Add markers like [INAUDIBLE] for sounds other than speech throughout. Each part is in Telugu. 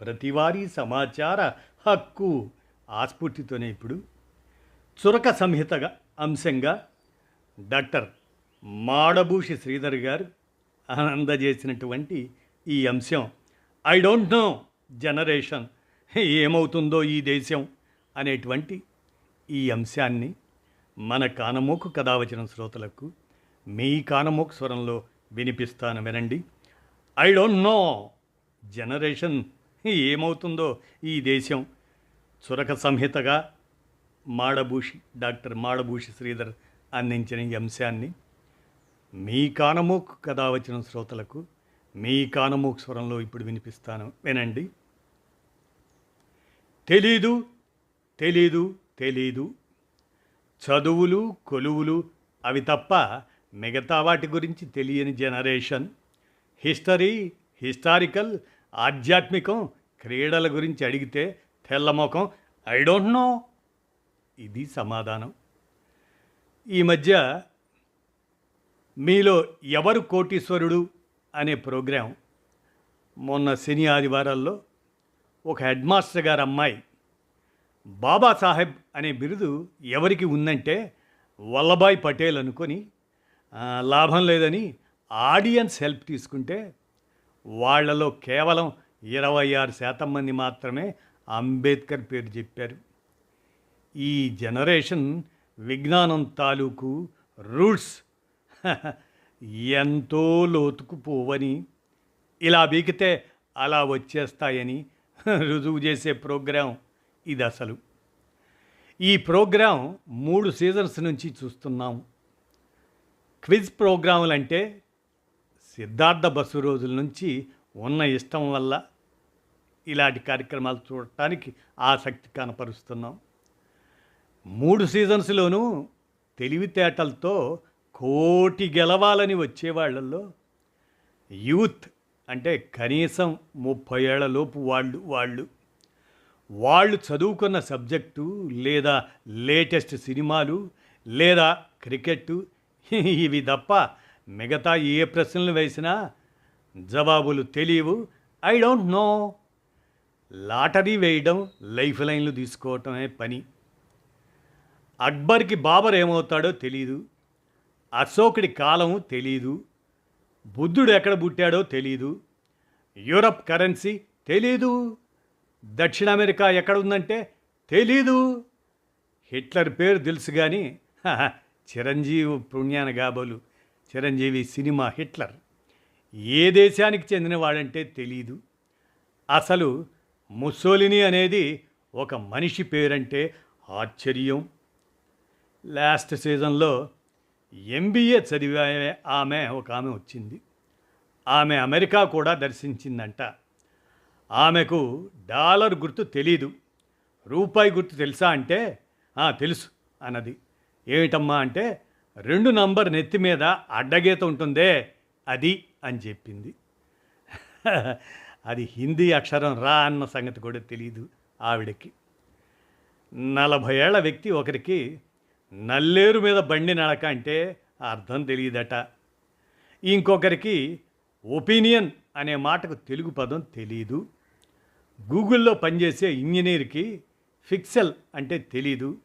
ప్రతివారీ సమాచార హక్కు ఆస్ఫూర్తితోనే ఇప్పుడు. చురక సంహితగా అంశంగా డాక్టర్ మాడభూషి శ్రీధర్ గారు అందజేసినటువంటి ఈ అంశం. ఐ డోంట్ నో జనరేషన్ ఏమవుతుందో ఈ దేశం అనేటువంటి ఈ అంశాన్ని మన కానమోకు కథావచన శ్రోతలకు మీ కానమోకు స్వరంలో వినిపిస్తాను వినండి. ఐ డోంట్ నో జనరేషన్ ఏమవుతుందో ఈ దేశం. చురక సంహితగా మాడభూషి డాక్టర్ మాడభూషి శ్రీధర్ అందించిన ఈ అంశాన్ని మీ కానమూక్ కథ వచ్చిన శ్రోతలకు మీ కానమూక్ స్వరంలో ఇప్పుడు వినిపిస్తాను. వినండి. తెలీదు తెలీదు తెలీదు. చదువులు కొలువులు అవి తప్ప మిగతా వాటి గురించి తెలియని జనరేషన్. హిస్టరీ హిస్టారికల్ ఆధ్యాత్మికం క్రీడల గురించి అడిగితే తెల్లమోకం ఐ డోంట్ నో ఇది సమాధానం. ఈ మధ్య మీలో ఎవరు కోటీశ్వరుడు అనే ప్రోగ్రాం మొన్న శని ఆదివారాల్లో ఒక హెడ్ మాస్టర్ గారు అమ్మాయి బాబాసాహెబ్ అనే బిరుదు ఎవరికి ఉందంటే వల్లభాయ్ పటేల్ అనుకొని లాభం లేదని ఆడియన్స్ హెల్ప్ తీసుకుంటే వాళ్ళలో కేవలం ఇరవై ఆరు శాతం మంది మాత్రమే అంబేద్కర్ పేరు చెప్పారు. ఈ జనరేషన్ విజ్ఞానం తాలూకు రూట్స్ [LAUGHS] ఎంతో లోతుకు పోవని ఇలా బీకితే అలా వచ్చేస్తాయని [LAUGHS] రుజువు చేసే ప్రోగ్రాం ఇది అసలు. ఈ ప్రోగ్రాం మూడు సీజన్స్ నుంచి చూస్తున్నాం. క్విజ్ ప్రోగ్రాములు అంటే సిద్ధార్థ బస్సు రోజుల నుంచి ఉన్న ఇష్టం వల్ల ఇలాంటి కార్యక్రమాలు చూడటానికి ఆసక్తి కనపరుస్తున్నాం. మూడు సీజన్స్లోనూ తెలివితేటలతో కోటి గెలవాలని వచ్చేవాళ్ళల్లో యూత్ అంటే కనీసం ముప్పై ఏళ్ళలోపు వాళ్ళు వాళ్ళు. వాళ్ళు చదువుకున్న సబ్జెక్టు లేదా లేటెస్ట్ సినిమాలు లేదా క్రికెట్టు ఇవి తప్ప మిగతా ఏ ప్రశ్నలు వేసినా జవాబులు తెలియవు. ఐ డోంట్ నో లాటరీ వేయడం లైఫ్ లైన్లు తీసుకోవటమే పని. అక్బర్కి బాబర్ ఏమవుతాడో తెలీదు. అశోకుడి కాలం తెలీదు. బుద్ధుడు ఎక్కడ పుట్టాడో తెలీదు. యూరప్ కరెన్సీ తెలీదు. దక్షిణ అమెరికా ఎక్కడ ఉందంటే తెలీదు. హిట్లర్ పేరు తెలుసు కానీ చిరంజీవి పుణ్యాన గాబోలు. Chiranjeevi cinema Hitler. ఏ దేశానికి చెందినవాడంటే తెలీదు. అసలు ముస్సోలిని అనేది ఒక మనిషి పేరంటే ఆశ్చర్యం. లాస్ట్ సీజన్లో ఎంబీఏ చదివే ఆమె ఒక ఆమె వచ్చింది. ఆమె అమెరికా కూడా దర్శించిందంట. ఆమెకు డాలర్ గుర్తు తెలీదు. రూపాయి గుర్తు తెలుసా అంటే తెలుసు అన్నది. ఏమిటమ్మా అంటే రెండు నంబర్ నెత్తి మీద అడ్డగీత ఉంటుందే అది అని చెప్పింది. అది హిందీ అక్షరం రా అన్న సంగతి కూడా తెలియదు ఆవిడకి. నలభై ఏళ్ళ వ్యక్తి ఒకరికి నల్లేరు మీద బండి నడక అంటే అర్థం తెలియదట. ఇంకొకరికి ఒపీనియన్ అనే మాటకు తెలుగు పదం తెలీదు. గూగుల్లో పనిచేసే ఇంజనీర్కి ఫిక్సెల్ అంటే తెలీదు.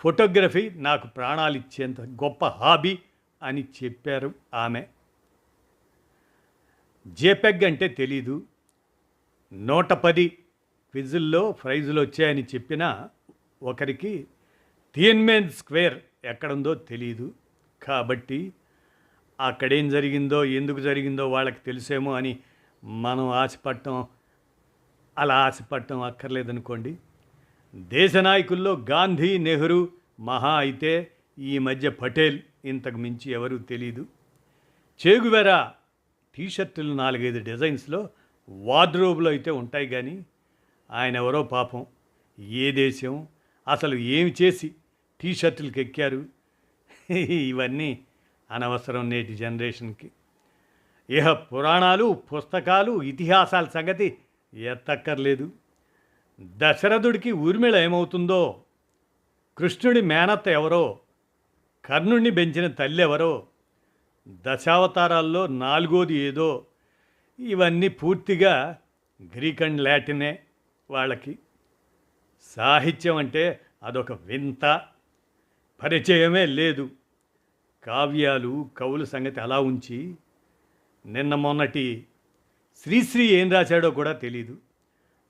ఫోటోగ్రఫీ నాకు ప్రాణాలు ఇచ్చేంత గొప్ప హాబీ అని చెప్పారు ఆమె. జేపెగ్ అంటే తెలీదు. నూట పది క్విజుల్లో ప్రైజులు వచ్చాయని చెప్పిన ఒకరికి థియన్మెన్ స్క్వేర్ ఎక్కడుందో తెలియదు కాబట్టి అక్కడేం జరిగిందో ఎందుకు జరిగిందో వాళ్ళకి తెలిసేమో అని మనం ఆశపడటం అలా ఆశపడటం అక్కర్లేదనుకోండి. దేశ నాయకుల్లో గాంధీ నెహ్రూ మహా అయితే ఈ మధ్య పటేల్ ఇంతకు మించి ఎవరూ తెలీదు. చేగువెరా టీషర్టులు నాలుగైదు డిజైన్స్లో వార్డ్రోబ్లో అయితే ఉంటాయి కానీ ఆయన ఎవరో పాపం ఏ దేశం అసలు ఏమి చేసి టీషర్టులకు ఎక్కారు? ఇవన్నీ అనవసరం నేటి జనరేషన్కి. ఇహ పురాణాలు పుస్తకాలు ఇతిహాసాల సంగతి ఎత్తక్కర్లేదు. దశరథుడికి ఊర్మిళ ఏమవుతుందో కృష్ణుడి మేనత్త ఎవరో కర్ణుణ్ణి పెంచిన తల్లి ఎవరో దశావతారాల్లో నాలుగోది ఏదో ఇవన్నీ పూర్తిగా గ్రీక్ అండ్ లాటినే వాళ్ళకి. సాహిత్యం అంటే అదొక వింత. పరిచయమే లేదు. కావ్యాలు కవుల సంగతి అలా ఉంచి నిన్న మొన్నటి శ్రీశ్రీ ఏం రాశాడో కూడా తెలీదు.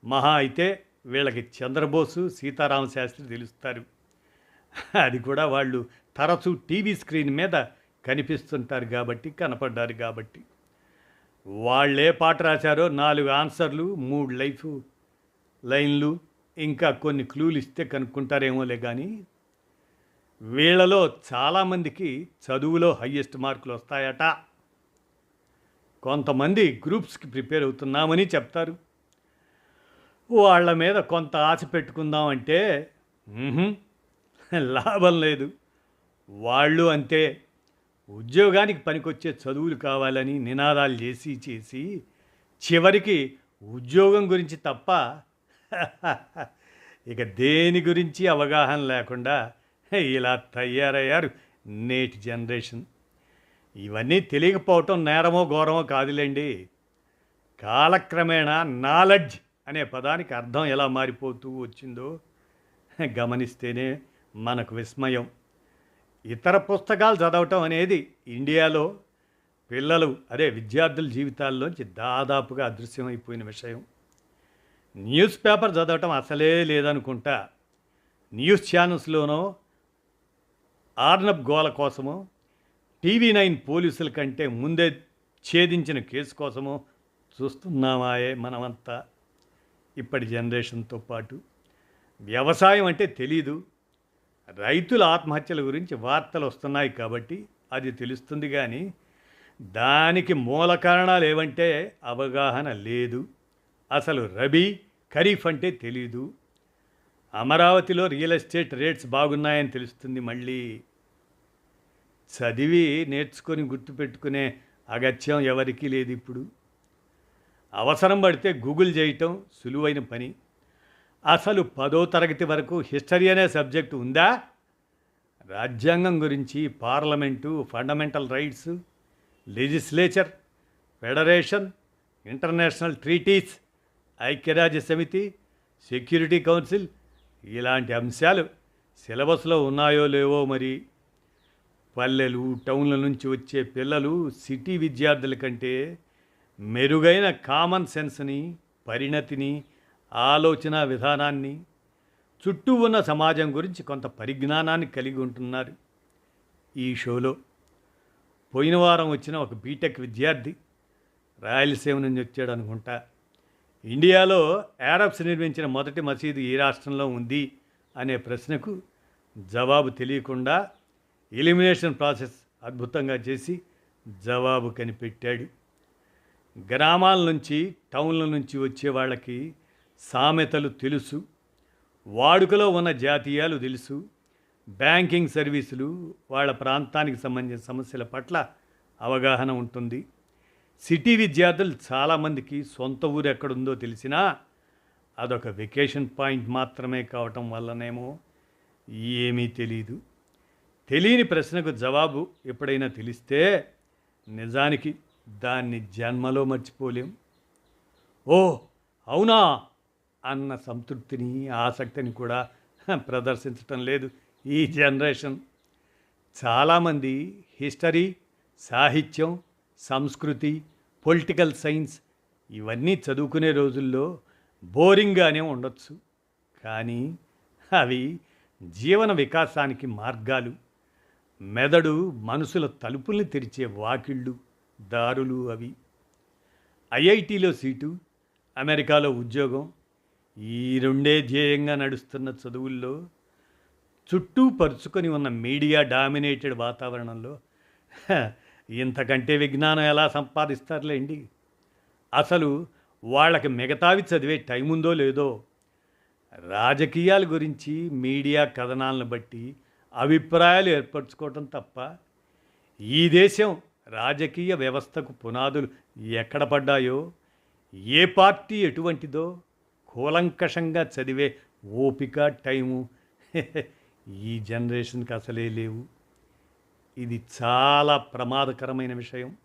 మహా అయితే వీళ్ళకి చంద్రబోసు సీతారామ శాస్త్రి తెలుస్తారు. అది కూడా వాళ్ళు తరచూ టీవీ స్క్రీన్ మీద కనిపిస్తుంటారు కాబట్టి కనపడ్డారు కాబట్టి. వాళ్ళే పాట రాశారో నాలుగు ఆన్సర్లు మూడు లైఫ్ లైన్లు ఇంకా కొన్ని క్లూలు ఇస్తే కనుక్కుంటారేమోలే కానీ వీళ్ళలో చాలామందికి చదువులో హయ్యెస్ట్ మార్కులు వస్తాయట. కొంతమంది గ్రూప్స్కి ప్రిపేర్ అవుతున్నామని చెప్తారు. వాళ్ళ మీద కొంత ఆశ పెట్టుకుందామంటే లాభం లేదు. వాళ్ళు అంతే. ఉద్యోగానికి పనికొచ్చే చదువులు కావాలని నినాదాలు చేసి చేసి చివరికి ఉద్యోగం గురించి తప్ప [LAUGHS] ఇక దేని గురించి అవగాహన లేకుండా ఇలా తయారయ్యారు నేటి జనరేషన్. ఇవన్నీ తెలియకపోవటం నేరమో ఘోరమో కాదులేండి. కాలక్రమేణా నాలెడ్జ్ అనే పదానికి అర్థం ఎలా మారిపోతూ వచ్చిందో గమనిస్తేనే మనకు విస్మయం. ఇతర పుస్తకాలు చదవటం అనేది ఇండియాలో పిల్లలు అదే విద్యార్థుల జీవితాల్లోంచి దాదాపుగా అదృశ్యమైపోయిన విషయం. న్యూస్ పేపర్ చదవటం అసలే లేదనుకుంటా. న్యూస్ ఛానల్స్లోనో ఆర్నబ్ గోల కోసమో టీవీ నైన్ పోలీసుల కంటే ముందే ఛేదించిన కేసు కోసమో చూస్తున్నామాయే మనమంతా. ఇప్పటి జనరేషన్తో పాటు. వ్యవసాయం అంటే తెలీదు. రైతుల ఆత్మహత్యల గురించి వార్తలు వస్తున్నాయి కాబట్టి అది తెలుస్తుంది కానీ దానికి మూల కారణాలు ఏవంటే అవగాహన లేదు. అసలు రబీ ఖరీఫ్ అంటే తెలీదు. అమరావతిలో రియల్ ఎస్టేట్ రేట్స్ బాగున్నాయని తెలుస్తుంది మళ్ళీ. చదివి నేర్చుకొని గుర్తుపెట్టుకునే అగత్యం ఎవరికీ లేదు ఇప్పుడు. అవసరం పడితే గూగుల్ చేయటం సులువైన పని. అసలు పదో తరగతి వరకు హిస్టరీ అనే సబ్జెక్టు ఉందా? రాజ్యాంగం గురించి parliament fundamental rights legislature federation international treaties ఐక్యరాజ్య సమితి సెక్యూరిటీ కౌన్సిల్ ఇలాంటి అంశాలు సిలబస్లో ఉన్నాయో లేవో మరి? పల్లెలు టౌన్ల నుంచి వచ్చే పిల్లలు సిటీ విద్యార్థుల కంటే మెరుగైన కామన్ సెన్స్ని పరిణతిని ఆలోచన విధానాన్ని చుట్టూ ఉన్న సమాజం గురించి కొంత పరిజ్ఞానాన్ని కలిగి ఉంటున్నారు. ఈ షోలో పోయిన వారం వచ్చిన ఒక బీటెక్ విద్యార్థి రాయలసీమ నుంచి వచ్చాడు అనుకుంటా. ఇండియాలో యారబ్స్ నిర్మించిన మొదటి మసీదు ఏ రాష్ట్రంలో ఉంది అనే ప్రశ్నకు జవాబు తెలియకుండా ఎలిమినేషన్ ప్రాసెస్ అద్భుతంగా చేసి జవాబు కనిపెట్టాడు. గ్రామాల నుంచి టౌన్ల నుంచి వచ్చే వాళ్ళకి సామెతలు తెలుసు వాడుకలో ఉన్న జాతీయాలు తెలుసు బ్యాంకింగ్ సర్వీసులు వాళ్ళ ప్రాంతానికి సంబంధించిన సమస్యల పట్ల అవగాహన ఉంటుంది. సిటీ విద్యార్థులు చాలామందికి సొంత ఊరు ఎక్కడుందో తెలిసినా అదొక వెకేషన్ పాయింట్ మాత్రమే కావటం వల్లనేమో ఏమీ తెలియదు తెలియని ప్రశ్నకు జవాబు ఎప్పుడైనా తెలిస్తే నిజానికి దాన్ని జన్మలో మర్చిపోలేం. ఓ అవునా? అన్న సంతృప్తిని ఆసక్తిని కూడా ప్రదర్శించటం లేదు ఈ జనరేషన్. చాలామంది హిస్టరీ సాహిత్యం సంస్కృతి పొలిటికల్ సైన్స్ ఇవన్నీ చదువుకునే రోజుల్లో బోరింగ్గానే ఉండొచ్చు. కానీ అవి జీవన వికాసానికి మార్గాలు. మెదడు మనసుల తలుపుల్ని తెరిచే వాకిళ్ళు. దారులు అవి. ఐఐటిలో సీటు అమెరికాలో ఉద్యోగం ఈ రెండే ధ్యేయంగా నడుస్తున్న చదువుల్లో చుట్టూ పరుచుకొని ఉన్న మీడియా డామినేటెడ్ వాతావరణంలో ఇంతకంటే విజ్ఞానం ఎలా సంపాదిస్తారులేండి? అసలు వాళ్ళకి మిగతావి చదివే టైం ఉందో లేదో? రాజకీయాల గురించి మీడియా కథనాలను బట్టి అభిప్రాయాలు ఏర్పరచుకోవటం తప్ప ఈ దేశం రాజకీయ వ్యవస్థకు పునాదులు ఎక్కడ పడ్డాయో ఏ పార్టీ ఎటువంటిదో కూలంకషంగా చదివే ఓపిక టైము [LAUGHS] ఈ జనరేషన్కి అసలే లేవు. ఇది చాలా ప్రమాదకరమైన విషయం.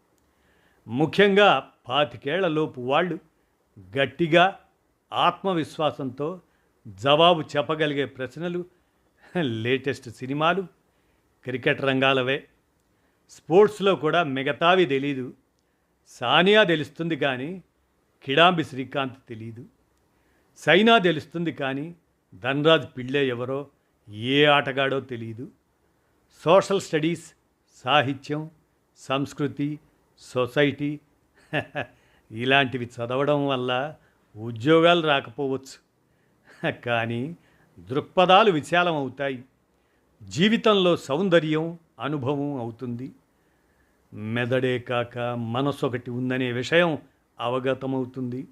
ముఖ్యంగా పాతికేళ్ళలోపు వాళ్ళు గట్టిగా ఆత్మవిశ్వాసంతో జవాబు చెప్పగలిగే ప్రశ్నలు [LAUGHS] లేటెస్ట్ సినిమాలు క్రికెట్ రంగాలవే. స్పోర్ట్స్లో కూడా మిగతావి తెలీదు. సానియా తెలుస్తుంది కానీ కిడాంబి శ్రీకాంత్ తెలీదు. సైనా తెలుస్తుంది కానీ ధనరాజ్ పిళ్ళే ఎవరో ఏ ఆటగాడో తెలియదు సోషల్ స్టడీస్ సాహిత్యం సంస్కృతి సొసైటీ [LAUGHS] ఇలాంటివి చదవడం వల్ల ఉద్యోగాలు రాకపోవచ్చు. కానీ దృక్పథాలు విశాలం అవుతాయి జీవితంలో సౌందర్యం అనుభవం అవుతుంది. మెదడే కాక మనసొకటి ఉందనే విషయం అవగతమవుతుంది.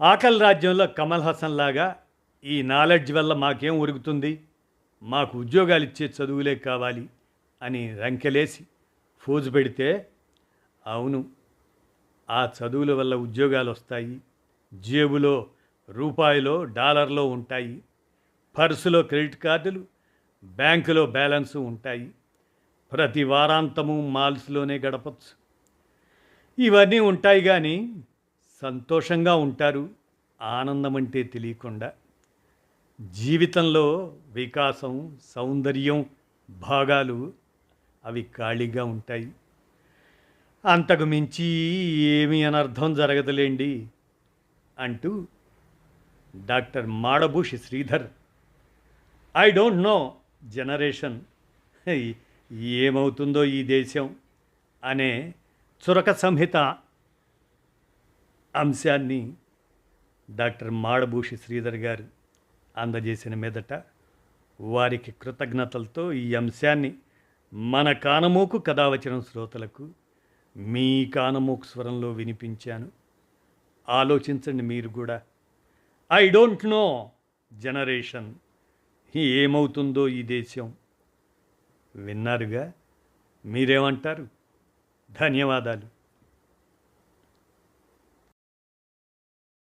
ఆకలి రాజ్యంలో కమల్ హాసన్ లాగా ఈ నాలెడ్జ్ వల్ల మాకేం ఉరుగుతుంది మాకు ఉద్యోగాలు ఇచ్చే చదువులే కావాలి అని రంకెలేసి ఫోజు పెడితే అవును ఆ చదువుల వల్ల ఉద్యోగాలు వస్తాయి జేబులో రూపాయిలో డాలర్లో ఉంటాయి. పర్సులో క్రెడిట్ కార్డులు బ్యాంకులో బ్యాలెన్స్ ఉంటాయి. ప్రతి వారాంతము మాల్స్లోనే గడపచ్చు. ఇవన్నీ ఉంటాయి కానీ సంతోషంగా ఉంటారు. ఆనందం అంటే తెలియకుండా. జీవితంలో వికాసం సౌందర్యం భాగాలు అవి ఖాళీగా ఉంటాయి. అంతకు మించి ఏమీ అనర్థం జరగదులేండి అంటూ doctor Madabhushi Sridhar. I don't know generation ఏమవుతుందో ఈ దేశం అనే చురక సంహిత అంశాన్ని డాక్టర్ మాడభూషి శ్రీధర్ గారు అందజేసిన మీదట వారికి కృతజ్ఞతలతో ఈ అంశాన్ని మన కానమోకు కథావచనం శ్రోతలకు మీ కానమోకు స్వరంలో వినిపించాను. ఆలోచించండి మీరు కూడా. ఐ డోంట్ నో జనరేషన్ ఏమవుతుందో ఈ దేశం. విన్నారుగా? మీరేమంటారు? ధన్యవాదాలు.